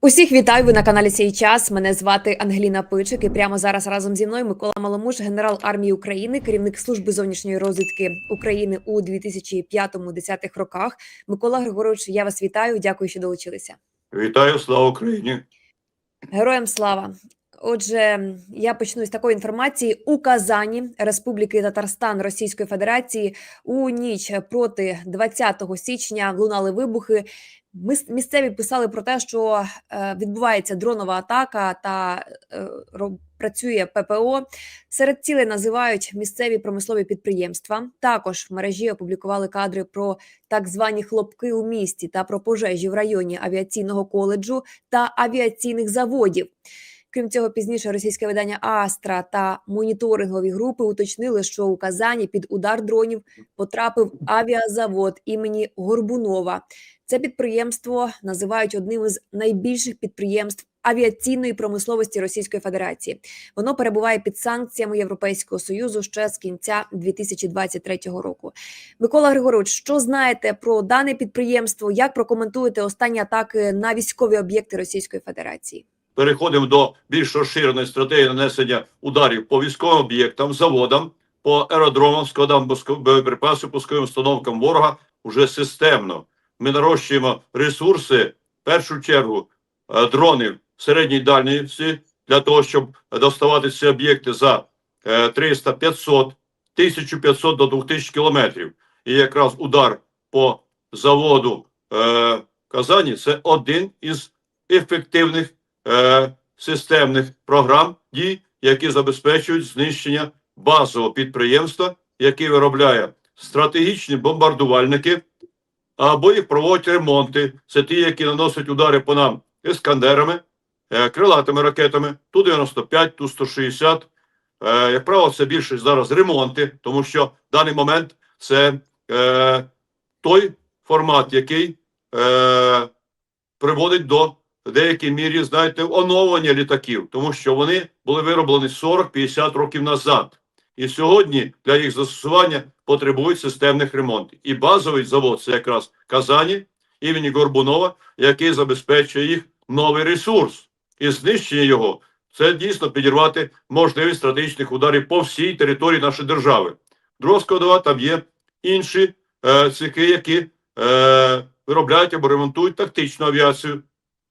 Усіх вітаю ви на каналі Сій час. Мене звати Ангеліна Пичик. І прямо зараз разом зі мною Микола Маломуш, генерал армії України, керівник служби зовнішньої розвідки України у 2005-10 роках. Микола Григорович, я вас вітаю. Дякую, що долучилися. Вітаю, слава Україні! Героям слава. Отже, я почну з такої інформації у Казані Республіки Татарстан Російської Федерації у ніч проти 20 січня лунали вибухи. Місцеві писали про те, що е, відбувається дронова атака та е, працює ППО. Серед цілей називають місцеві промислові підприємства. Також в мережі опублікували кадри про так звані хлопки у місті та про пожежі в районі авіаційного коледжу та авіаційних заводів. Крім цього, пізніше російське видання Астра та моніторингові групи уточнили, що у Казані під удар дронів потрапив авіазавод імені Горбунова. Це підприємство називають одним із найбільших підприємств авіаційної промисловості Російської Федерації. Воно перебуває під санкціями Європейського союзу ще з кінця 2023 року. Микола Григорович, що знаєте про дане підприємство? Як прокоментуєте останні атаки на військові об'єкти Російської Федерації? Переходимо до більш розширеної стратегії нанесення ударів по військовим об'єктам, заводам, по аеродромам, складам боєприпасів, пусковим установкам ворога уже системно. Ми нарощуємо ресурси, в першу чергу, е, дронів середньої дальності для того, щоб доставати ці об'єкти за е, 300, 500, 1500 до 2000 кілометрів. І якраз удар по заводу е, Казані це один із ефективних е, системних програм дій, які забезпечують знищення базового підприємства, яке виробляє стратегічні бомбардувальники, або їх проводять ремонти. Це ті, які наносять удари по нам іскандерами, е, крилатими ракетами, Ту-95, Ту-160. Е, як правило, це більше зараз ремонти, тому що в даний момент це е, той формат, який е, приводить до в деякій мірі, знаєте, оновлення літаків, тому що вони були вироблені 40-50 років назад. І сьогодні для їх застосування потребують системних ремонтів. І базовий завод це якраз Казані імені Горбунова, який забезпечує їх новий ресурс. І знищення його це дійсно підірвати можливість стратегічних ударів по всій території нашої держави. Друга складова там є інші е, цехи, які е, виробляють або ремонтують тактичну авіацію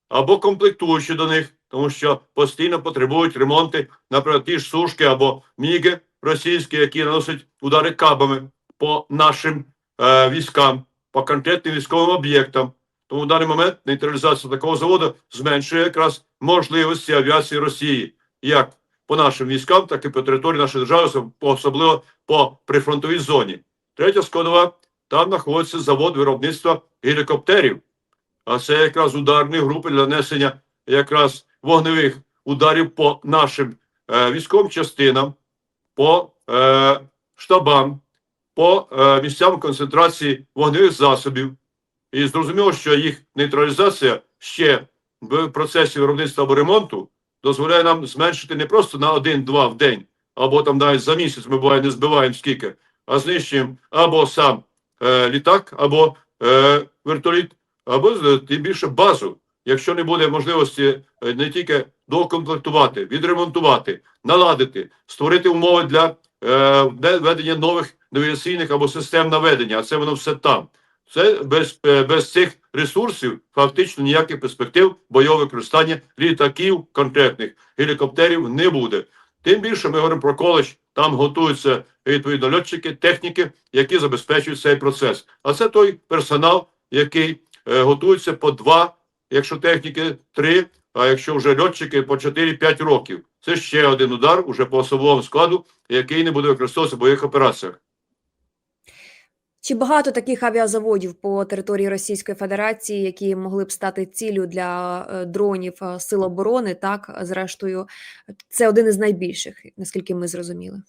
або комплектуючі до них, тому що постійно потребують ремонти, наприклад, ті ж сушки або міги російські, які наносять удари кабами по нашим е, військам, по конкретним військовим об'єктам. Тому в даний момент нейтралізація такого заводу зменшує якраз можливості авіації Росії, як по нашим військам, так і по території нашої держави, особливо по прифронтовій зоні. Третя складова там знаходиться завод виробництва гелікоптерів. А це якраз ударні групи для нанесення якраз вогневих ударів по нашим е, військовим частинам, по е, штабам, по е, місцям концентрації вогневих засобів. І зрозуміло, що їх нейтралізація ще в процесі виробництва або ремонту дозволяє нам зменшити не просто на один-два в день, або там навіть за місяць ми буває не збиваємо скільки, а знищуємо або сам е, літак, або е, вертоліт, або тим більше базу. Якщо не буде можливості е, не тільки докомплектувати, відремонтувати, наладити, створити умови для е, введення нових навігаційних або систем наведення, а це воно все там. Це без, е, без цих ресурсів фактично ніяких перспектив бойового використання літаків конкретних гелікоптерів не буде. Тим більше ми говоримо про коледж, там готуються відповідно льотчики, техніки, які забезпечують цей процес. А це той персонал, який е, готується по два, якщо техніки три, а якщо вже льотчики по 4-5 років. Це ще один удар уже по особовому складу, який не буде використовуватися в бойових операціях. Чи багато таких авіазаводів по території Російської Федерації, які могли б стати ціллю для е, дронів е, сил оборони? Так, зрештою, це один із найбільших, наскільки ми зрозуміли.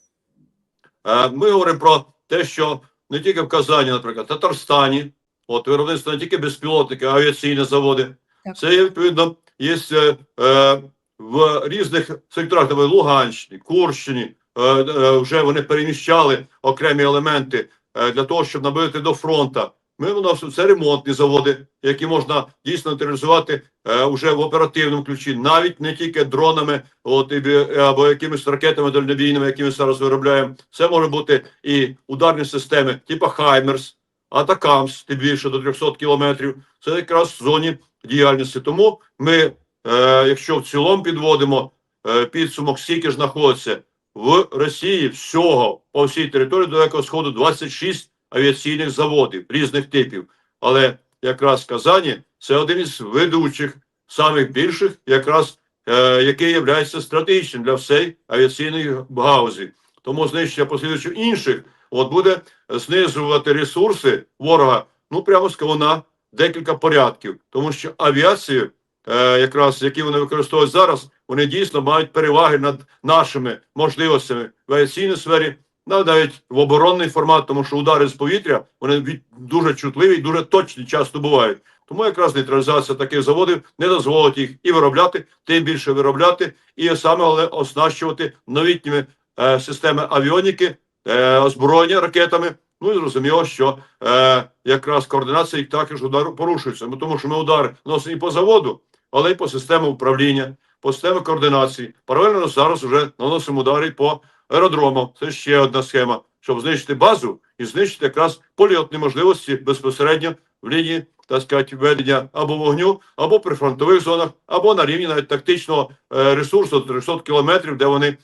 Ми говоримо про те, що не тільки в Казані, наприклад, в Татарстані, от виробництво не тільки безпілотники, а авіаційні заводи. Так. Це відповідно є е, е, в різних секторах, наприклад, Луганщині, Курщині. Е, е, вже вони переміщали окремі елементи е, для того, щоб набити до фронта Ми виносимо це ремонтні заводи, які можна дійсно утилізувати е, вже в оперативному ключі, навіть не тільки дронами, от і, або якимись ракетами дальнобійними, які ми зараз виробляємо. Це може бути і ударні системи, типу Хаймерс, Атакамс, тим більше до 300 кілометрів. Це якраз в зоні діяльності. Тому ми, е, якщо в цілому підводимо е, підсумок, скільки ж знаходиться в Росії всього по всій території Далекого Сходу 26 авіаційних заводів різних типів. Але якраз Казані це один із ведучих, самих більших, якраз е, який є стратегічним для всієї авіаційної гаузі. Тому знищення послідуючих інших от буде знижувати ресурси ворога, ну прямо з кавуна декілька порядків, тому що авіацію, е, якраз які вони використовують зараз, вони дійсно мають переваги над нашими можливостями в авіаційній сфері, ну, навіть в оборонний формат, тому що удари з повітря вони від- дуже чутливі і дуже точні часто бувають. Тому якраз нейтралізація таких заводів не дозволить їх і виробляти, тим більше виробляти, і саме головне оснащувати новітніми е, системи авіоніки, е, озброєння ракетами. Ну і зрозуміло, що е, якраз координація їх також удар порушується. Ну, тому що ми удари носимо і по заводу, але й по системі управління, по системі координації. Паралельно зараз вже наносимо удари по аеродромам. Це ще одна схема, щоб знищити базу і знищити якраз польотні можливості безпосередньо в лінії так сказати, ведення або вогню, або при фронтових зонах, або на рівні навіть тактичного е, ресурсу до 300 кілометрів, де вони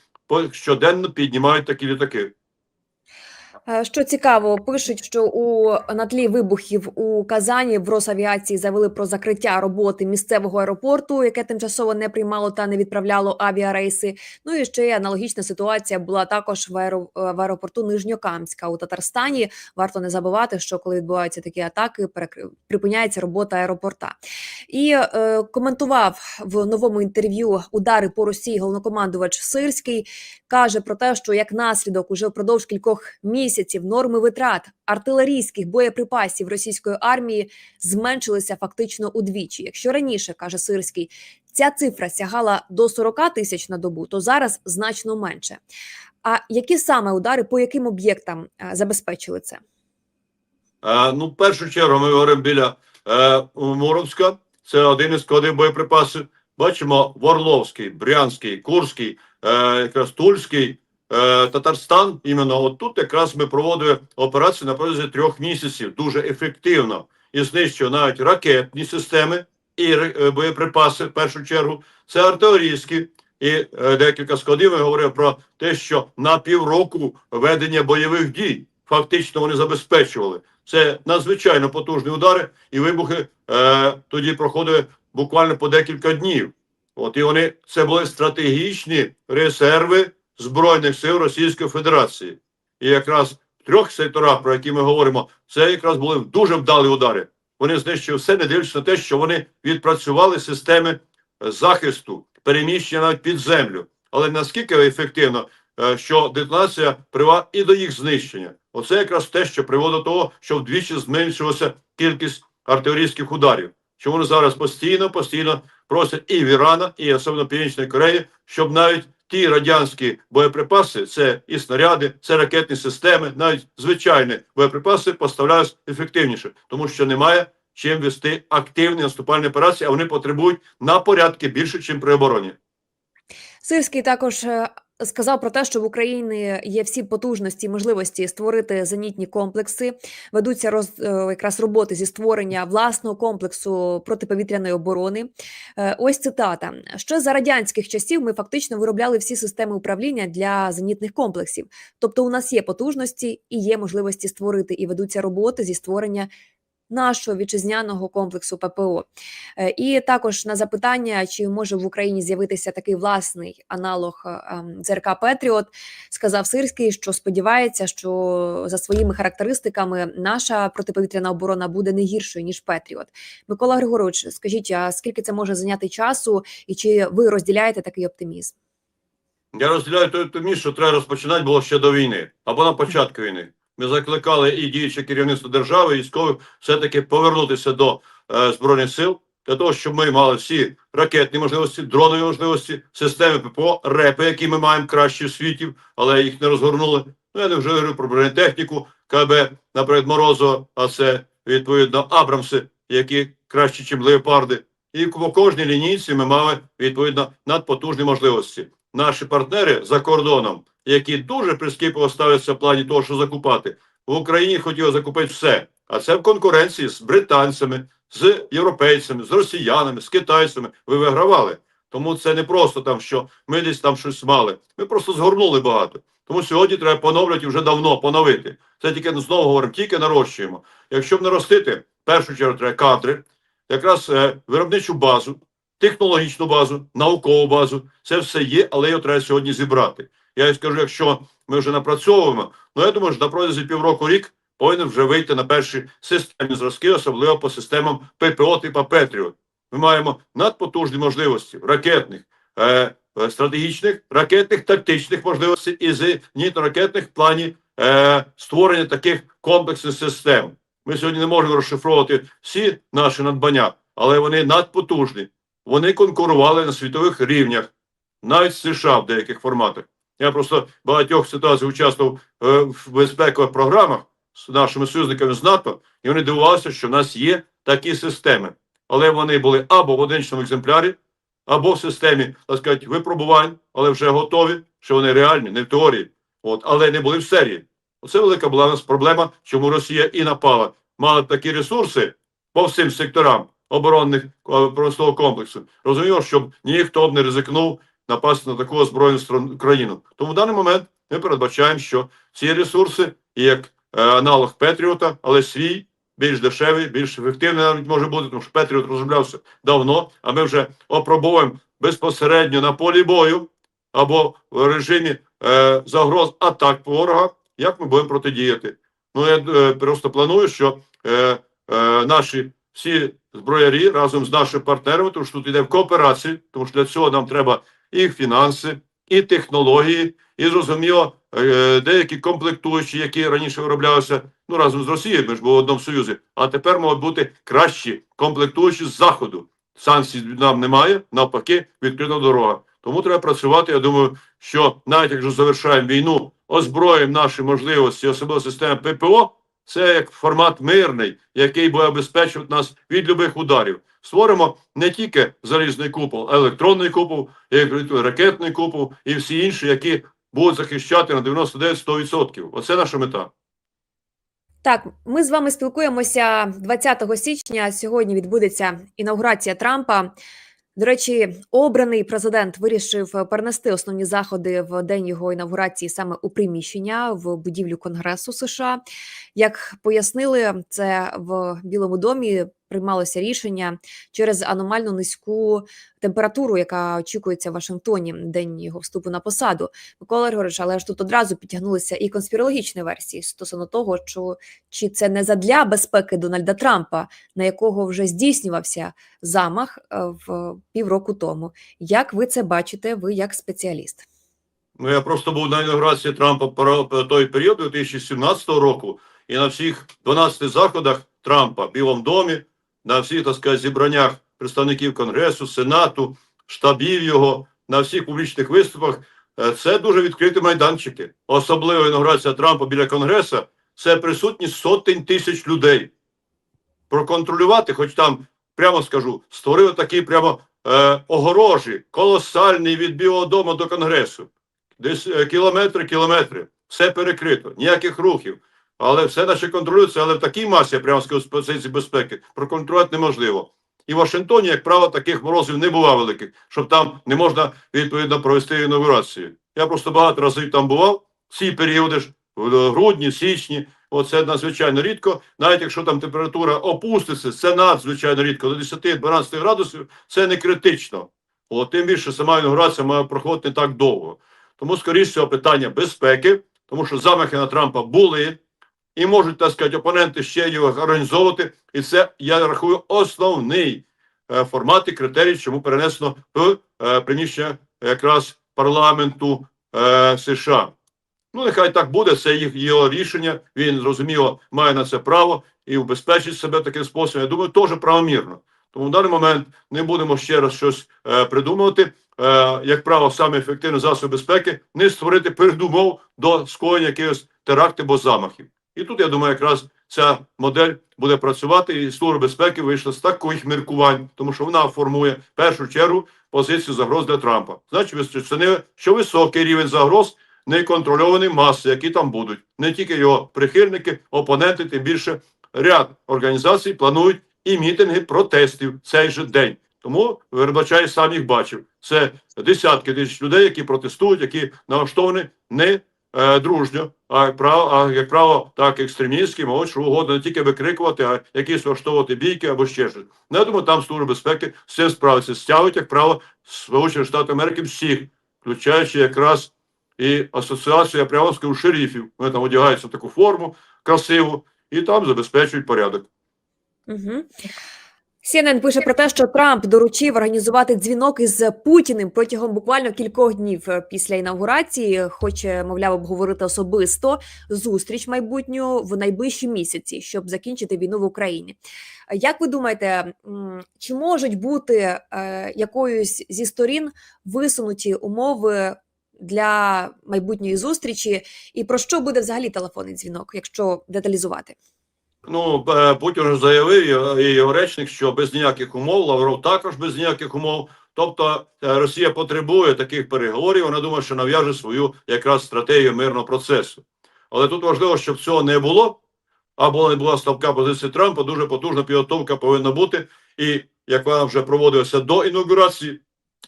щоденно піднімають такі літаки. Е, Що цікаво, пишуть, що у на тлі вибухів у Казані в Росавіації заявили про закриття роботи місцевого аеропорту, яке тимчасово не приймало та не відправляло авіарейси. Ну і ще аналогічна ситуація була також в, аеро, е, в аеропорту Нижньокамська у Татарстані. Варто не забувати, що коли відбуваються такі атаки, припиняється робота аеропорта. І е, коментував в новому інтерв'ю удари по Росії головнокомандувач Сирський каже про те, що як наслідок уже впродовж кількох місяців норми витрат артилерійських боєприпасів російської армії зменшилися фактично удвічі. Якщо раніше каже Сирський, ця цифра сягала до 40 тисяч на добу, то зараз значно менше. А які саме удари по яким об'єктам е, забезпечили це? Е, ну, в першу чергу ми говоримо біля е, Муромська. Це один із складів боєприпасів. Бачимо Ворловський, Брянський, Курський, е, якраз Тульський, Татарстан. Іменно от тут якраз ми проводили операцію на протязі трьох місяців дуже ефективно і знищує навіть ракетні системи і е, боєприпаси в першу чергу. Це артилерійські. І е, декілька складів ми говорили про те, що на півроку ведення бойових дій фактично вони забезпечували. Це надзвичайно потужні удари, і вибухи е, тоді проходили буквально по декілька днів. От і вони це були стратегічні резерви Збройних сил Російської Федерації. І якраз в трьох секторах, про які ми говоримо, це якраз були дуже вдалі удари. Вони знищили все, не дивлячись на те, що вони відпрацювали системи е, захисту, переміщення навіть під землю. Але наскільки ефективно, е, що детонація привела і до їх знищення. Оце якраз те, що приводить до того, що вдвічі зменшилася кількість артилерійських ударів. Що вони зараз постійно, постійно просять і в Ірана, і особливо Північної Кореї, щоб навіть ті радянські боєприпаси, це і снаряди, це ракетні системи, навіть звичайні боєприпаси поставляють ефективніше, тому що немає чим вести активні наступальні операції, а вони потребують на порядки більше, ніж при обороні. Сирський також е, сказав про те, що в Україні є всі потужності і можливості створити зенітні комплекси. Ведуться роз, е, якраз роботи зі створення власного комплексу протиповітряної оборони. Е, Ось цитата: ще за радянських часів ми фактично виробляли всі системи управління для зенітних комплексів. Тобто, у нас є потужності і є можливості створити, і ведуться роботи зі створення. Нашого вітчизняного комплексу ППО, Е, і також на запитання, чи може в Україні з'явитися такий власний аналог е, ем, ЗРК Петріот, сказав Сирський, що сподівається, що за своїми характеристиками наша протиповітряна оборона буде не гіршою ніж Петріот. Микола Григорович, скажіть, а скільки це може зайняти часу, і чи ви розділяєте такий оптимізм? Я розділяю той оптимізм, що треба розпочинати було ще до війни або на початку війни. Ми закликали і діюче керівництво держави, і військових все-таки повернутися до е, збройних сил для того, щоб ми мали всі ракетні можливості, дронові можливості, системи ППО, РЕПи, які ми маємо кращі в світі, але їх не розгорнули. Ну я не вже говорю про бронетехніку, КБ, наприклад, Морозова, а це відповідно Абрамси, які кращі, ніж леопарди. І по кожній лінійці ми мали відповідно надпотужні можливості. Наші партнери за кордоном, які дуже прискіпливо ставляться в плані того, що закупати, в Україні хотіли закупити все. А це в конкуренції з британцями, з європейцями, з росіянами, з китайцями. Ви вигравали. Тому це не просто там, що ми десь там щось мали. Ми просто згорнули багато. Тому сьогодні треба поновлювати вже давно поновити. Це тільки ну, знову говоримо, тільки нарощуємо. Якщо б наростити, в першу чергу треба кадри, якраз е, виробничу базу, технологічну базу, наукову базу. Це все є, але його треба сьогодні зібрати. Я скажу, якщо ми вже напрацьовуємо, ну я думаю, що на протязі півроку рік повинен вже вийти на перші системні зразки, особливо по системам ППО типа Петріот. Ми маємо надпотужні можливості ракетних, е, е, стратегічних, ракетних, тактичних можливостей і зенітно-ракетних в плані е, створення таких комплексних систем. Ми сьогодні не можемо розшифровувати всі наші надбання, але вони надпотужні. Вони конкурували на світових рівнях, навіть США в деяких форматах. Я просто багатьох ситуаціях участвував е, в безпекових програмах з нашими союзниками з НАТО, і вони дивувалися, що в нас є такі системи. Але вони були або в одиничному екземплярі, або в системі, так сказати, випробувань, але вже готові, що вони реальні, не в теорії, от, але не були в серії. Оце велика була у нас проблема, чому Росія і напала. Мала такі ресурси по всім секторам оборонних е, промислового комплексу. Розуміло, щоб ніхто б не ризикнув напасти на таку озброєну країну. Тому в даний момент ми передбачаємо, що ці ресурси, як е, аналог Петріота, але свій, більш дешевий, більш ефективний навіть може бути, тому що Петріот розроблявся давно, а ми вже опробовуємо безпосередньо на полі бою або в режимі е, загроз атак ворога, як ми будемо протидіяти. Ну я е, просто планую, що е, е, наші всі зброярі разом з нашими партнерами, тому що тут йде в кооперації, тому що для цього нам треба і фінанси, і технології, і зрозуміло, е, деякі комплектуючі, які раніше вироблялися ну разом з Росією, ми ж були в одному союзі, а тепер можуть бути кращі комплектуючі з заходу. Санкцій нам немає, навпаки, відкрита дорога. Тому треба працювати. Я думаю, що навіть якщо завершаємо війну, озброїмо наші можливості, особливо системи ППО, це як формат мирний, який буде обезпечувати нас від любих ударів. Створимо не тільки залізний купол, а електронний купол, ракетний купол і всі інші, які будуть захищати на 99-100%. Оце наша мета. Так, ми з вами спілкуємося 20 січня. Сьогодні відбудеться інаугурація Трампа. До речі, обраний президент вирішив перенести основні заходи в день його інаугурації саме у приміщення в будівлю Конгресу США. Як пояснили, це в Білому домі приймалося рішення через аномально низьку температуру, яка очікується в Вашингтоні день його вступу на посаду. Микола Григорович, але ж тут одразу підтягнулися і конспірологічні версії стосовно того, що чи це не задля безпеки Дональда Трампа, на якого вже здійснювався замах е, в півроку тому. Як ви це бачите? Ви як спеціаліст? Ну, я просто був на інаугурації Трампа про про той період 2017 року, і на всіх 12 заходах Трампа в Білому домі, на всіх так сказати, зібраннях представників Конгресу, Сенату, штабів його, на всіх публічних виступах. е, Це дуже відкриті майданчики. Особливо інаугурація Трампа біля Конгресу це присутність сотень тисяч людей. Проконтролювати, хоч там, прямо скажу, створили такі прямо е, огорожі, колосальні від Білого дому до Конгресу. Десь е, кілометри, кілометри, все перекрито, ніяких рухів. Але все наче контролюється, але в такій масі, я прямо скажу, з позиції безпеки, проконтролювати неможливо. І в Вашингтоні, як правило, таких морозів не буває великих, щоб там не можна відповідно провести інаугурацію. Я просто багато разів там бував, ці періоди ж в грудні, січні. Оце надзвичайно рідко. Навіть якщо там температура опуститься, це надзвичайно рідко. До 10-12 градусів це не критично. От, тим більше сама інаугурація має проходити не так довго. Тому, скоріше питання безпеки, тому що замахи на Трампа були, і можуть, так сказати, опоненти ще його організовувати. І це, я рахую, основний е, формат і критерій, чому перенесено в е, приміщення якраз парламенту е, США. Ну, нехай так буде, це їх його рішення. Він зрозуміло має на це право і убезпечить себе таким способом. Я думаю, теж правомірно. Тому в даний момент не будемо ще раз щось е, придумувати. Е, як правило, саме ефективний засіб безпеки не створити передумов до скоєння якихось терактів або замахів. І тут я думаю, якраз ця модель буде працювати, і Служба безпеки вийшла з таких міркувань, тому що вона формує в першу чергу позицію загроз для Трампа. Значить, це не що високий рівень загроз неконтрольовані маси, які там будуть. Не тільки його прихильники, опоненти, тим більше ряд організацій планують і мітинги протестів цей же день. Тому вибачаю, сам їх бачив. Це десятки тисяч людей, які протестують, які налаштовані не дружньо, а як а як право, так екстремістські, можуть що угодно, не тільки викрикувати, а якісь влаштовувати бійки або ще щось. Ну, я думаю, там служба безпеки цим справиться. Стягують, як право, Сполучені Штати Америки всіх, включаючи якраз і асоціацію, я прямо скажу, шерифів. Вони там одягаються в таку форму красиву і там забезпечують порядок. Угу. CNN пише про те, що Трамп доручив організувати дзвінок із Путіним протягом буквально кількох днів е, після інаугурації. Хоче, мовляв, обговорити особисто зустріч майбутню в найближчі місяці, щоб закінчити війну в Україні. Як ви думаєте, чи можуть бути е, якоюсь зі сторін висунуті умови для майбутньої зустрічі, і про що буде взагалі телефонний дзвінок, якщо деталізувати? Ну, е, Путін вже заявив і- його речник, що без ніяких умов, Лавров також без ніяких умов. Тобто е, Росія потребує таких переговорів. Вона думає, що нав'яже свою якраз стратегію мирного процесу. Але тут важливо, щоб цього не було, або не була ставка позиції Трампа. Дуже потужна підготовка повинна бути. І як вона вже проводилася до інаугурації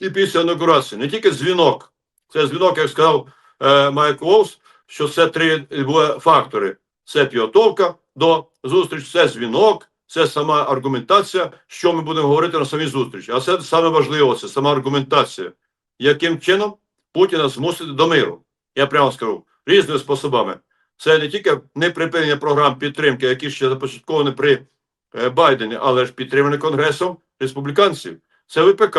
і після інаугурації, не тільки дзвінок. Це дзвінок, як сказав е, Майк Волс, що це три були фактори: це підготовка до зустрічі, це дзвінок, це сама аргументація, що ми будемо говорити на самій зустрічі. А це саме важливо, це сама аргументація, яким чином Путіна змусити до миру. Я прямо скажу різними способами. Це не тільки не припинення програм підтримки, які ще започатковані при е, Байдені, але ж підтримані Конгресом республіканців. Це ВПК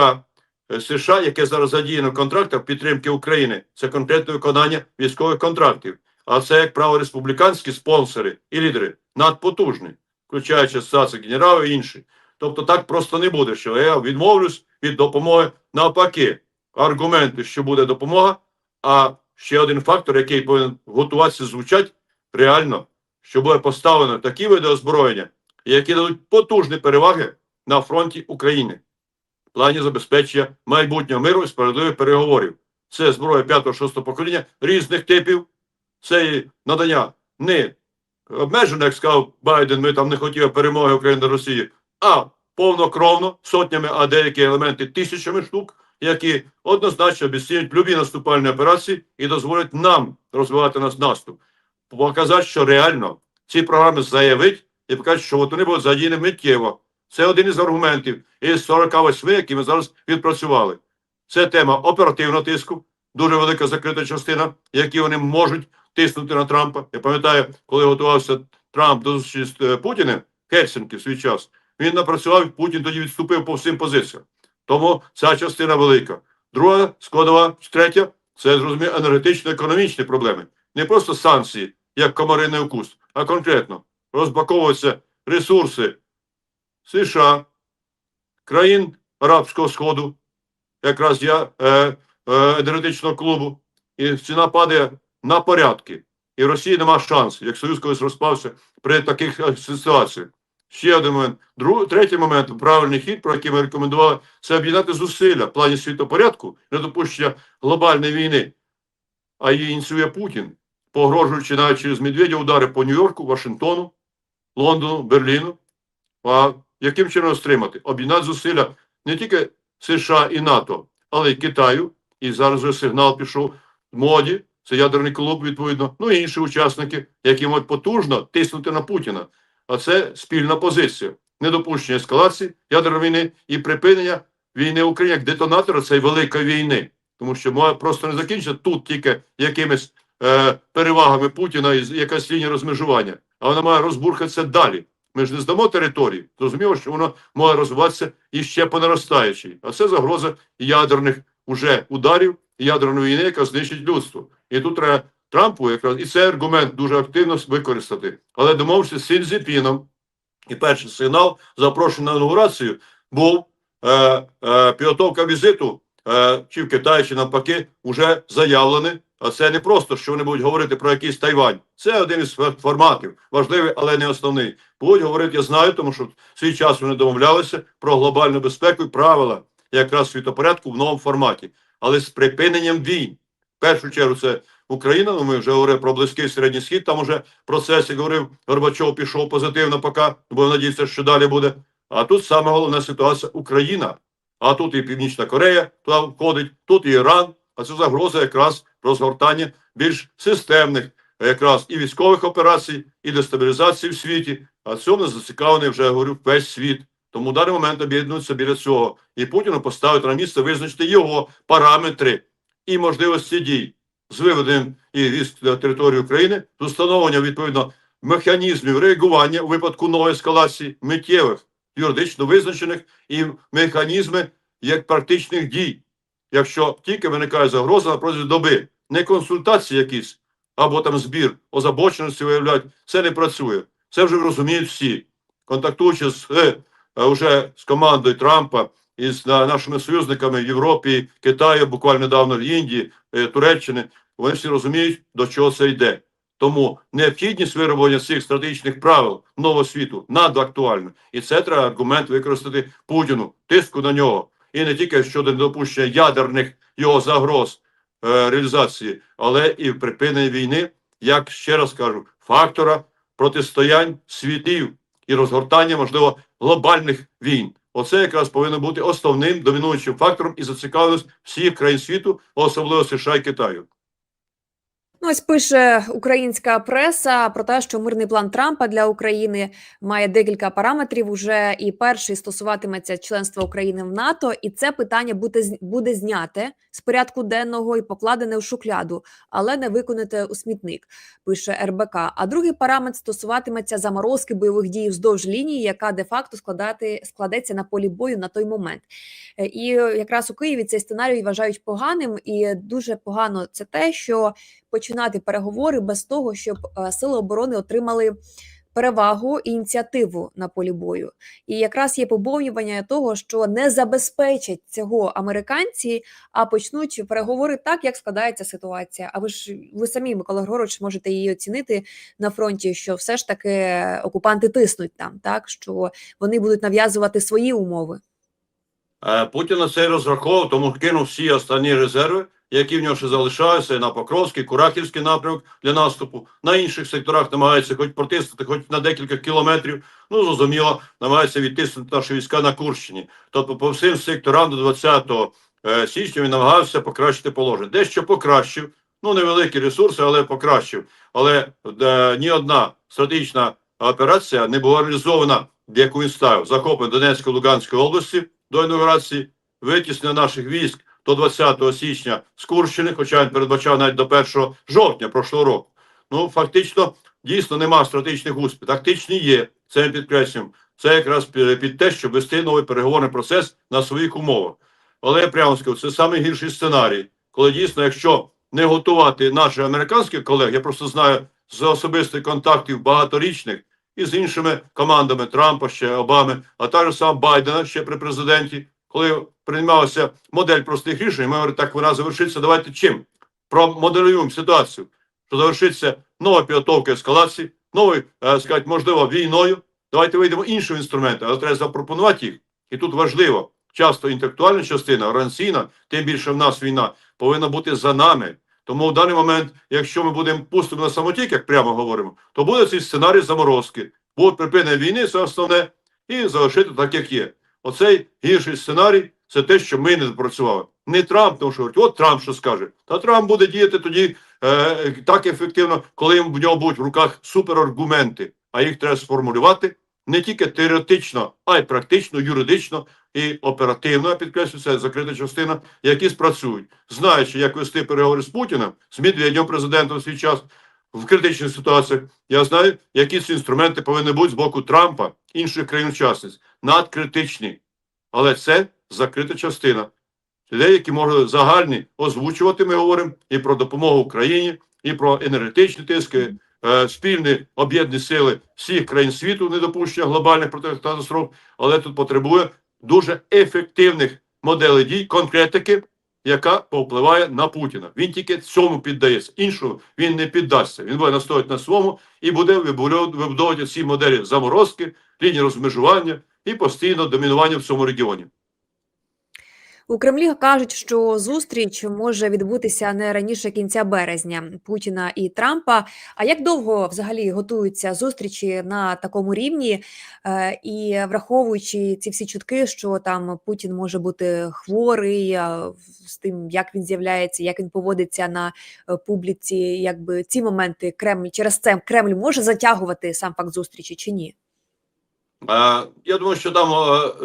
е, США, яке зараз задіяно в контрактах підтримки України. Це конкретне виконання військових контрактів. А це, як правило, республіканські спонсори і лідери надпотужні, включаючи асоціацію генералів і інші. Тобто так просто не буде, що я відмовлюсь від допомоги. Навпаки, аргументи, що буде допомога, а ще один фактор, який повинен готуватися звучать реально, що буде поставлено такі види озброєння, які дадуть потужні переваги на фронті України в плані забезпечення майбутнього миру і справедливих переговорів. Це зброя 5-6 покоління різних типів, це надання не обмежено, як сказав Байден, ми там не хотіли перемоги України до Росії, а повнокровно сотнями, а деякі елементи тисячами штук, які однозначно обіцяють любі наступальні операції і дозволять нам розвивати наш наступ. Показати, що реально ці програми заявить і покажуть, що от вони будуть задіяні миттєво. Це один із аргументів із 48, які ми зараз відпрацювали. Це тема оперативного тиску, дуже велика закрита частина, які вони можуть тиснути на Трампа. Я пам'ятаю, коли готувався Трамп до зустрічі з е, Путіним в Хельсинки в свій час, він напрацював, Путін тоді відступив по всім позиціям. Тому ця частина велика. Друга складова, третя це зрозуміло енергетично-економічні проблеми. Не просто санкції, як комариний укус, а конкретно розбаковуються ресурси США, країн Арабського Сходу, якраз я е, е, енергетичного клубу, і ціна падає на порядки. І Росії нема шансу, як Союз колись розпався при таких е, ситуаціях. Ще один момент. Друг, третій момент, правильний хід, про який ми рекомендували, це об'єднати зусилля в плані світопорядку, недопущення глобальної війни, а її ініціює Путін, погрожуючи навіть через Медведя удари по Нью-Йорку, Вашингтону, Лондону, Берліну. А яким чином стримати? Об'єднати зусилля не тільки США і НАТО, але й Китаю. І зараз вже сигнал пішов в моді. Це ядерний клуб, відповідно, ну і інші учасники, які можуть потужно тиснути на Путіна. А це спільна позиція. Недопущення ескалації ядерної війни і припинення війни в Україні як детонатора цієї великої війни. Тому що мова просто не закінчиться тут тільки якимись е, перевагами Путіна і якась лінія розмежування, а вона має розбурхатися далі. Ми ж не здамо території. Зрозуміло, що воно може розвиватися і ще по наростаючій. А це загроза ядерних уже ударів, ядерної війни, яка знищить людство. І тут треба Трампу якраз і цей аргумент дуже активно використати. Але домовився з Сінзіпіном. І перший сигнал, запрошений на інаугурацію, був е, е, підготовка візиту, е, чи в Китаї, чи навпаки, вже заявлений а це не просто, що вони будуть говорити про якийсь Тайвань. Це один із форматів, важливий, але не основний. Будуть говорити, я знаю, тому що свій час вони домовлялися про глобальну безпеку і правила якраз світопорядку в новому форматі, але з припиненням війн. В першу чергу це Україна. Ну ми вже говорили про близький середній схід. Там уже процес, як говорив Горбачов, пішов позитивно, поки бо надіється, що далі буде. А тут саме головна ситуація Україна. А тут і Північна Корея туди входить, тут і Іран. А це загроза якраз розгортання більш системних, якраз і військових операцій, і дестабілізації в світі. А цьому зацікавлений вже я говорю весь світ. Тому в даний момент об'єднуються біля цього. І Путіну поставити на місце визначити його параметри і можливості дій з виведенням і військ на територію України, з установлення відповідно механізмів реагування у випадку нової ескалації, миттєвих, юридично визначених і механізми як практичних дій, якщо тільки виникає загроза на протязі доби, не консультації якісь або там збір озабоченості виявляють, це не працює. Це вже розуміють всі. Контактуючи з уже з командою Трампа і з нашими союзниками в Європі, Китаю, буквально недавно в Індії, е, Туреччини, вони всі розуміють, до чого це йде. Тому необхідність вироблення цих стратегічних правил нового світу надактуальна. І це треба аргумент використати Путіну, тиску на нього. І не тільки щодо недопущення ядерних його загроз е, реалізації, але і в припиненні війни, як ще раз кажу, фактора протистоянь світів і розгортання, можливо, глобальних війн. Оце якраз повинно бути основним домінуючим фактором і зацікавленість всіх країн світу, особливо США і Китаю. Ну, ось пише українська преса про те, що мирний план Трампа для України має декілька параметрів. Уже і перший стосуватиметься членства України в НАТО, і це питання буде буде зняте з порядку денного і покладене в шухляду, але не виконате у смітник. Пише РБК. А другий параметр стосуватиметься заморозки бойових дій вздовж лінії, яка де-факто складати складеться на полі бою на той момент. Е, І якраз у Києві цей сценарій вважають поганим, і дуже погано це те, що починати переговори без того, щоб е, сили оборони отримали перевагу і ініціативу на полі бою. І якраз є побоювання того, що не забезпечать цього американці, а почнуть переговори так, як складається ситуація. А ви ж ви самі, Микола Григорович, можете її оцінити на фронті, що все ж таки окупанти тиснуть там, так що вони будуть нав'язувати свої умови. Е, Путін на це розраховував, тому кинув всі останні резерви, які в нього ще залишаються і на Покровський, Курахівський напрямок для наступу. На інших секторах намагається хоч протиснути, хоч на декілька кілометрів. Ну, зрозуміло, намагається відтиснути наші війська на Курщині. Тобто, по всім секторам до 20 е, січня він намагався покращити положення. Дещо покращив, ну невеликі ресурси, але покращив. Але е, ні одна стратегічна операція не була реалізована, яку він ставив. Захоплення Донецької Луганської області до інаугурації, витіснення наших військ до 20 січня з хоча він передбачав навіть до 1 жовтня прошлого року. Ну, фактично, дійсно нема стратегічних успіхів. Тактичні є, це ми підкреслюємо. Це якраз під під те, щоб вести новий переговорний процес на своїх умовах. Але я прямо скажу, це найгірший сценарій, коли дійсно, якщо не готувати наших американських колег, я просто знаю з особистих контактів багаторічних і з іншими командами Трампа, ще Обами, а також сам Байдена ще при президенті, коли приймалася модель простих рішень, ми говорили, так вона завершиться. Давайте чим? Промоделюємо ситуацію, що завершиться нова підготовка ескалації, новою, е, сказати, можливо, війною. Давайте вийдемо іншими інструментами, але треба запропонувати їх. І тут важливо, часто інтелектуальна частина, організаційна, тим більше в нас війна, повинна бути за нами. Тому в даний момент, якщо ми будемо пустимо на самотік, як прямо говоримо, то буде цей сценарій заморозки. Буде припинення війни, це основне, і залишити так, як є. Оцей гірший сценарій це те, що ми не допрацювали. Не Трамп, тому що говорить, от Трамп що скаже. Та Трамп буде діяти тоді е, так ефективно, коли в нього будуть в руках супераргументи, а їх треба сформулювати не тільки теоретично, а й практично, юридично і оперативно, я підкреслюю, це закрита частина, які спрацюють, знаючи, як вести переговори з Путіним, з Медведєм, президентом в свій час в критичних ситуаціях. Я знаю, які ці інструменти повинні бути з боку Трампа, інших країн-учасниць, надкритичні. Але це закрита частина. Людей, можуть загальні озвучувати, ми говоримо і про допомогу Україні, і про енергетичні тиски, е, спільні об'єднані сили всіх країн світу, недопущення глобальних катастроф, але тут потребує дуже ефективних моделей дій, конкретики яка повпливає на Путіна. Він тільки цьому піддається. Іншому він не піддасться. Він буде настояти на своєму і буде вибудовувати ці моделі заморозки, лінії розмежування і постійно домінування в цьому регіоні. У Кремлі кажуть, що зустріч може відбутися не раніше кінця березня Путіна і Трампа. А як довго взагалі готуються зустрічі на такому рівні? Е, І враховуючи ці всі чутки, що там Путін може бути хворий з тим, як він з'являється, як він поводиться на е, публіці, якби ці моменти Кремль через це Кремль може затягувати сам факт зустрічі чи ні? Е, Я думаю, що там,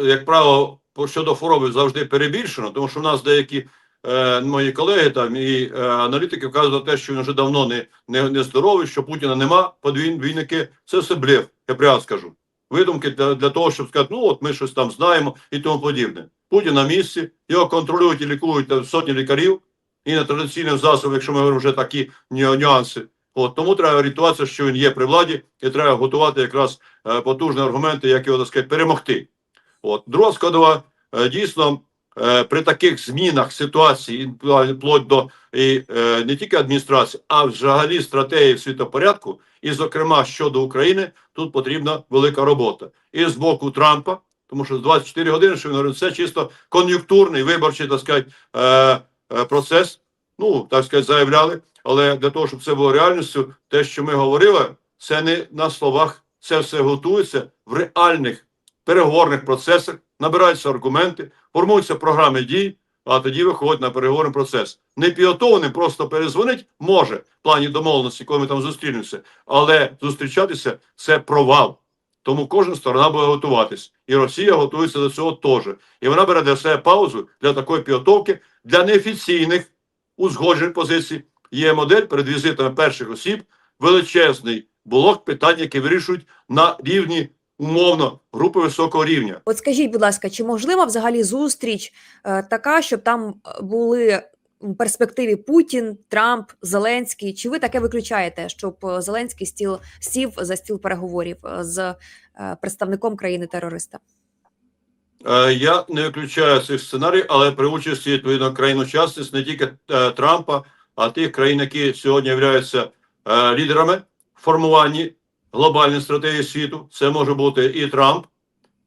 як правило, щодо хвороби завжди перебільшено, тому що в нас деякі е, мої колеги там і е, аналітики вказують на те, що він вже давно не, не, не здоровий, що Путіна нема, подвійники. Це все блеф, я прямо скажу. Видумки для, для того, щоб сказати, ну от ми щось там знаємо і тому подібне. Путін на місці, його контролюють і лікують сотні лікарів, і на традиційним засобам, якщо ми говоримо вже такі нюанси. От тому треба орієнтуватися, що він є при владі, і треба готувати якраз е, потужні аргументи, як його так сказати, перемогти. От друга складова е, дійсно е, при таких змінах ситуації, вплоть до і, е, не тільки адміністрації, а взагалі стратегії світопорядку, і, зокрема, щодо України, тут потрібна велика робота. І з боку Трампа, тому що з 24 години, що він говорить, це чисто кон'юнктурний виборчий, так сказати, процес. Ну, так сказати, заявляли. Але для того, щоб це було реальністю, те, що ми говорили, це не на словах, це все готується в реальних переговорних процесах, набираються аргументи, формуються програми дій, а тоді виходить на переговорний процес. Не підготовленим просто перезвонить може в плані домовленості, коли ми там зустрінемося, але зустрічатися це провал. Тому кожна сторона буде готуватись. І Росія готується до цього теж. І вона бере для себе паузу для такої підготовки, для неофіційних узгоджень позицій. Є модель перед візитами перших осіб, величезний блок питань, які вирішують на рівні умовно групи високого рівня. От скажіть, будь ласка, чи можлива взагалі зустріч е, така, щоб там е, були в перспективі Путін, Трамп, Зеленський? Чи ви таке виключаєте, щоб е, Зеленський стіл сів за стіл переговорів е, з е, представником країни терориста? Я не виключаю цих сценарій, але при участі відповідно країн учасниць не тільки е, Трампа, а тих країн, які сьогодні являються е, лідерами в формуванні глобальної стратегії світу. Це може бути і Трамп,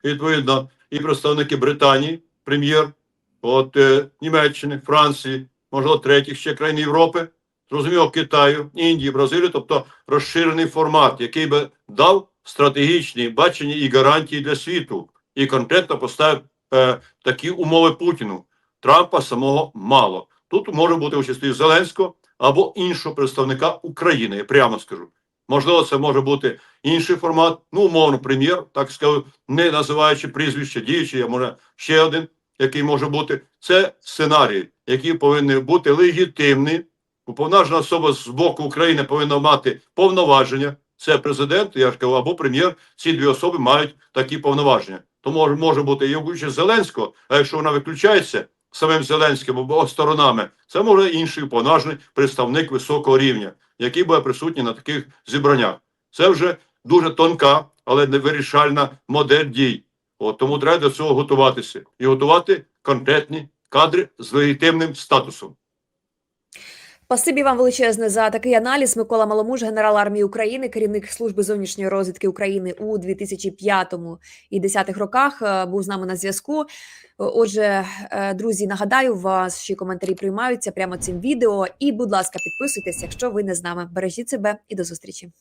відповідно, і представники Британії, прем'єр, от е, Німеччини, Франції, можливо, третіх ще країн Європи, зрозуміло, Китаю, Індії, Бразилії, тобто розширений формат, який би дав стратегічні бачення і гарантії для світу і конкретно поставив е, такі умови Путіну. Трампа самого мало. Тут може бути участь Зеленського або іншого представника України, я прямо скажу. Можливо, це може бути інший формат, ну, умовно, прем'єр, так скажу, не називаючи прізвище діючий, а може ще один, який може бути. Це сценарій, який повинен бути легітимний. Уповноважена особа з боку України повинна мати повноваження. Це президент, я ж кажу, або прем'єр. Ці дві особи мають такі повноваження. То може, бути і участь Зеленського, а якщо вона виключається самим Зеленським або сторонами, це може інший повноважений представник високого рівня, який буде присутній на таких зібраннях. Це вже дуже тонка, але не вирішальна модель дій. От тому треба до цього готуватися і готувати конкретні кадри з легітимним статусом. Спасибі вам величезне за такий аналіз. Микола Маломуж, генерал армії України, керівник служби зовнішньої розвідки України у 2005 і 10 роках, е, був з нами на зв'язку. Е, Отже, е, друзі, нагадаю, ваші коментарі приймаються прямо цим відео. І, будь ласка, підписуйтесь, якщо ви не з нами. Бережіть себе і до зустрічі.